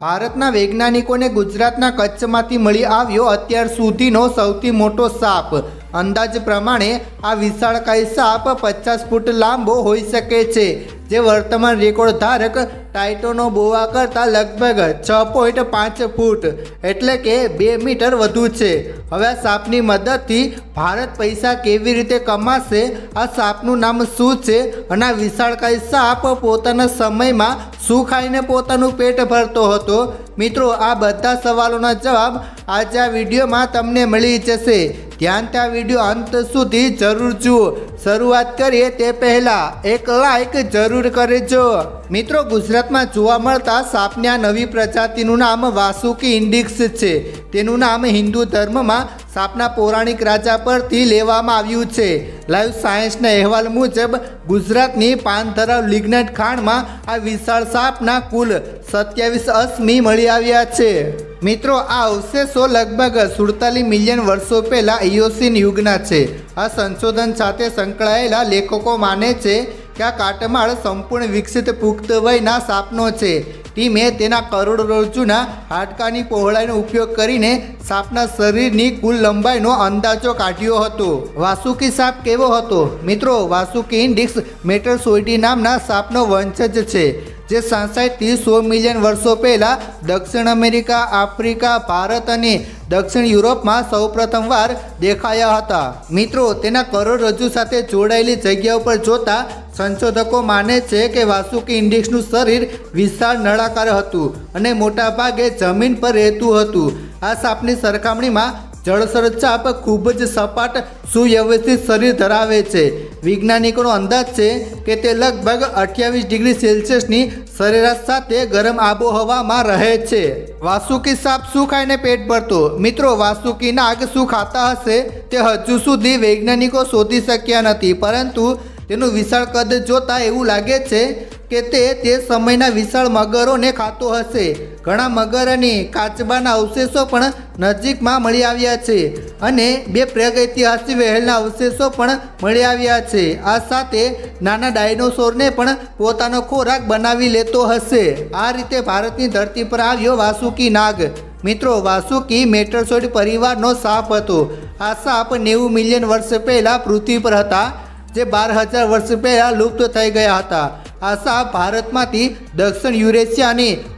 ભારતના વૈજ્ઞાનિકોને ગુજરાતના કચ્છમાંથી મળી આવ્યો અત્યાર સુધીનો સૌથી મોટો સાપ. અંદાજ પ્રમાણે આ વિશાળકાય સાપ પચાસ ફૂટ લાંબો હોઈ શકે છે, જે વર્તમાન રેકોર્ડ ધારક ટાઇટોનો બોવા કરતાં લગભગ છ પોઈન્ટ પાંચ ફૂટ, એટલે કે બે મીટર વધુ છે. હવે આ સાપની મદદથી ભારત પૈસા કેવી રીતે કમાશે, આ સાપનું નામ શું છે અને આ વિશાળકાય સાપ પોતાના સમયમાં શું ખાઈને પોતાનું પેટ ભરતો હતો. મિત્રો, આ બધા સવાલોના જવાબ આજે આ વિડીયોમાં તમને મળી જશે. ધ્યાનથી આ વીડિયો અંત સુધી જરૂર જુઓ. શરૂઆત કરીએ તે પહેલાં એક લાઇક જરૂર કરજો. મિત્રો, ગુજરાતમાં જોવા મળતા સાપની આ નવી પ્રજાતિનું નામ વાસુકી ઇન્ડિક્સ છે. તેનું નામ હિન્દુ ધર્મમાં સાપના પૌરાણિક રાજા પરથી લેવામાં આવ્યું છે. લાઈવ સાયન્સના અહેવાલ મુજબ, ગુજરાતની પાનધરાવ લિગ્નેટ ખાણમાં આ વિશાળ સાપના કુલ સત્યાવીસ અશ્મી મળી આવ્યા છે. મિત્રો, આ અવશેષો લગભગ સુડતાલીસ મિલિયન વર્ષો પહેલાં ઇયોસિન યુગના છે. આ સંશોધન સાથે સંકળાયેલા લેખકો માને છે કે આ કાટમાળ સંપૂર્ણ વિકસિત પુખ્ત વયના સાપનો છે. ટીમે તેના કરોડરજ્જુના હાડકાની પહોળાઈનો ઉપયોગ કરીને સાપના શરીરની કુલ લંબાઈનો અંદાજો કાઢ્યો હતો. વાસુકી સાપ કેવો હતો? મિત્રો, વાસુકી ઇન્ડિક્સ મેટરસોઇટી નામના સાપનો વંશજ છે, જે સાંસઠથી સો મિલિયન વર્ષો પહેલાં દક્ષિણ અમેરિકા, આફ્રિકા, ભારત અને દક્ષિણ યુરોપમાં સૌપ્રથમવાર દેખાયા હતા. મિત્રો, તેના કરોડરજ્જુ સાથે જોડાયેલી જગ્યા ઉપર જોતા સંશોધકો માને છે કે વાસુકી ઇન્ડિક્સનું શરીર વિશાળ નળાકાર હતું અને મોટાભાગે જમીન પર રહેતું હતું. આ સાપની સરખામણીમાં જળસર ચાપ ખૂબ જ સપાટ સુવ્યવસ્થિત શરીર ધરાવે છે. વૈજ્ઞાનિકોનો અંદાજ છે કે તે લગભગ અઠ્યાવીસ ડિગ્રી સેલ્સિયસની સરેરાશ સાથે ગરમ આબોહવામાં રહે છે. વાસુકી સાપ શું ખાઈને પેટ ભરતો? મિત્રો, વાસુકી નાગ શું ખાતા હશે? તે હજુ સુધી વૈજ્ઞાનિકો શોધી શક્યા નથી, પરંતુ તેનું વિશાળ કદ જોતાં એવું લાગે છે કે તે તે સમયના વિશાળ મગરોને ખાતો હશે. ઘણા મગર અને કાચબાના અવશેષો પણ નજીકમાં મળી આવ્યા છે અને બે પ્રાગૈતિહાસિક વહેલના અવશેષો પણ મળી આવ્યા છે. આ સાથે નાના ડાયનોસોરને પણ પોતાનો ખોરાક બનાવી લેતો હશે. આ રીતે ભારતની ધરતી પર આવ્યો વાસુકી નાગ. મિત્રો, વાસુકી મેટરસોડ પરિવારનો સાપ હતો. આ સાપ નેવું મિલિયન વર્ષ પહેલાં પૃથ્વી પર હતા, જે બાર હજાર વર્ષ પહેલાં લુપ્ત થઈ ગયા હતા. આ સાપ ભારતમાંથી દક્ષિણ યુરેશિયા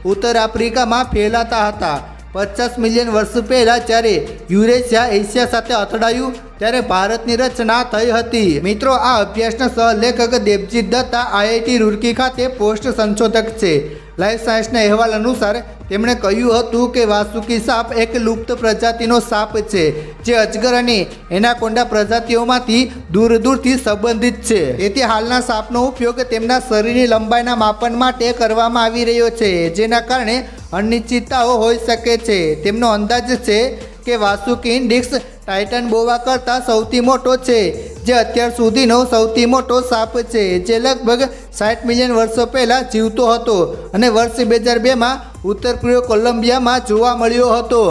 ઉત્તર આફ્રિકામાં ફેલાતા હતા. પચાસ મિલિયન વર્ષ પહેલાં જ્યારે યુરેશિયા એશિયા સાથે અથડાયું, ત્યારે ભારતની રચના થઈ હતી. મિત્રો, આ અભ્યાસના સહલેખક દેવજીત દત્તા આઈઆઈટી રૂરકી ખાતે પોસ્ટ સંશોધક છે. લાઈફ સાયન્સના અહેવાલ અનુસાર તેમણે કહ્યું હતું કે વાસુકી સાપ એક લુપ્ત પ્રજાતિનો સાપ છે, જે અજગર અને એનાકોન્ડા પ્રજાતિઓમાંથી દૂર દૂરથી સંબંધિત છે. તેથી હાલના સાપનો ઉપયોગ તેમના શરીરની લંબાઈના માપન માટે કરવામાં આવી રહ્યો છે, જેના કારણે અનિશ્ચિતતાઓ હોઈ શકે છે. તેમનો અંદાજ છે કે વાસુકી ઇન્ડિક્સ ટાઇટન બોવા કરતાં સૌથી મોટો છે. જે અત્યાર સુધીનો સૌથી મોટો સાપ છે, જે લગભગ સાઠ મિલિયન વર્ષો પહેલાં જીવતો હતો અને વર્ષ બે હજાર બેમાં ઉત્તર પૂર્વ કોલંબિયામાં જોવા મળ્યો હતો.